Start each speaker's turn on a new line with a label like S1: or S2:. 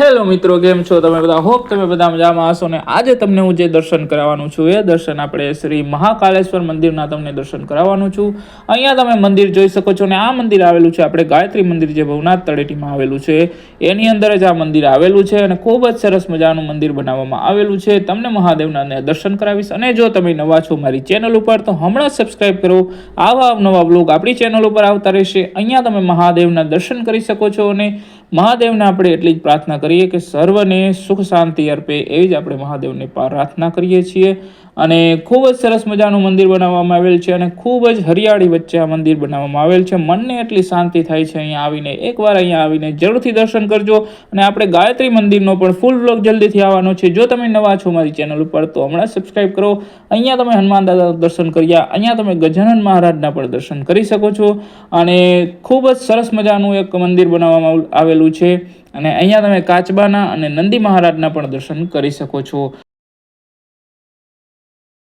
S1: Hello મિત્રો, કેમ છો તમે બધા? હોપ તમે બધા મજામાં હશો ને આજે તમને હું જે દર્શન કરાવવાનું છું એ દર્શન આપણે શ્રી મહાકાલેશ્વર મંદિરના તમને દર્શન કરાવવાનું છું. અહીંયા તમે મંદિર જોઈ શકો છો ને આ મંદિર આવેલું છે આપણે ગાયત્રી મંદિર જે ભવનાથ તળેટીમાં આવેલું છે. એની અંદર જ આ મંદિર આવેલું છે અને ખૂબ જ સરસ મજાનું મંદિર બનાવવામાં આવેલું છે. તમને મહાદેવના દર્શન કરાવીશ અને જો તમે નવા છો મારી ચેનલ ઉપર તો હમણાં જ સબસ્ક્રાઇબ કરો. આવા નવા બ્લોગ આપણી ચેનલ ઉપર આવતા રહેશે. અહીંયા તમે મહાદેવના દર્શન કરી શકો છો અને મહાદેવને આપણે એટલી જ પ્રાર્થના કરીએ કે સર્વને સુખ શાંતિ અર્પે એવી જ આપણે મહાદેવને પ્રાર્થના કરીએ છીએ. અને ખૂબ જ સરસ મજાનું મંદિર બનાવવામાં આવેલ છે અને ખૂબ જ હરિયાળી વચ્ચે આ મંદિર બનાવવામાં આવેલ છે. મનને એટલી શાંતિ થાય છે અહીંયા આવીને. એકવાર અહીંયા આવીને જરૂરથી દર્શન કરજો. અને આપણે ગાયત્રી મંદિરનો પણ ફૂલ બ્લોગ જલ્દીથી આવવાનો છે. જો તમે નવા છો મારી ચેનલ ઉપર તો હમણાં સબસ્ક્રાઈબ કરો. અહીંયા તમે હનુમાન દાદાનું દર્શન કર્યા. અહીંયા તમે ગજાનન મહારાજના પણ દર્શન કરી શકો છો. અને ખૂબ જ સરસ મજાનું એક મંદિર બનાવવામાં આવેલું છે. અને અહીંયા તમે કાચબાના અને નંદી મહારાજના પણ દર્શન કરી શકો છો.